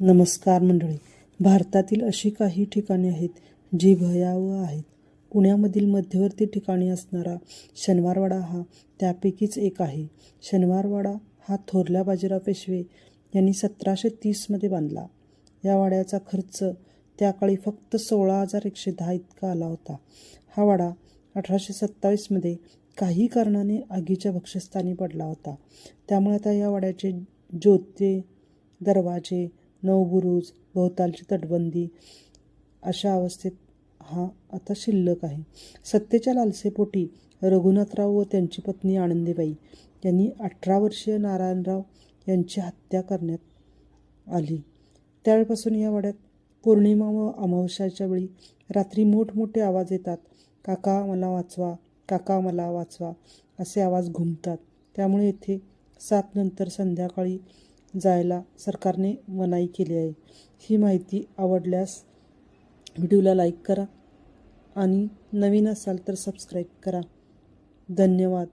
नमस्कार मंडळी. भारतातील अशी काही ठिकाणे आहेत जी भयावह आहेत. पुण्यामधील मध्यवर्ती ठिकाणी असणारा शनिवारवाडा हा त्यापैकीच एक आहे. शनिवारवाडा हा थोरल्या बाजीराव पेशवे यांनी सतराशे तीसमध्ये बांधला. या वाड्याचा खर्च त्या काळी फक्त सोळा हजार एकशे दहा इतका आला होता. हा वाडा अठराशे सत्तावीसमध्ये काही कारणाने आगीच्या भक्षस्थानी पडला होता. त्यामुळे आता या वाड्याचे ज्योते दरवाजे नवबुरुज भोवतालची तटबंदी अशा अवस्थेत हा आता शिल्लक आहे. सत्तेच्या लालसेपोटी रघुनाथराव व त्यांची पत्नी आनंदीबाई यांनी अठरा वर्षीय नारायणराव यांची हत्या करण्यात आली. त्यावेळेपासून या वाड्यात पौर्णिमा व अमावस्याच्या वेळी रात्री मोठमोठे आवाज येतात. काका मला वाचवा काका मला वाचवा असे आवाज घुमतात. त्यामुळे येथे सात नंतर संध्याकाळी जायला सरकारने मनाई केली आहे. ही माहिती आवडल्यास व्हिडिओला लाईक करा आणि नवीन असाल तर सबस्क्राईब करा. धन्यवाद.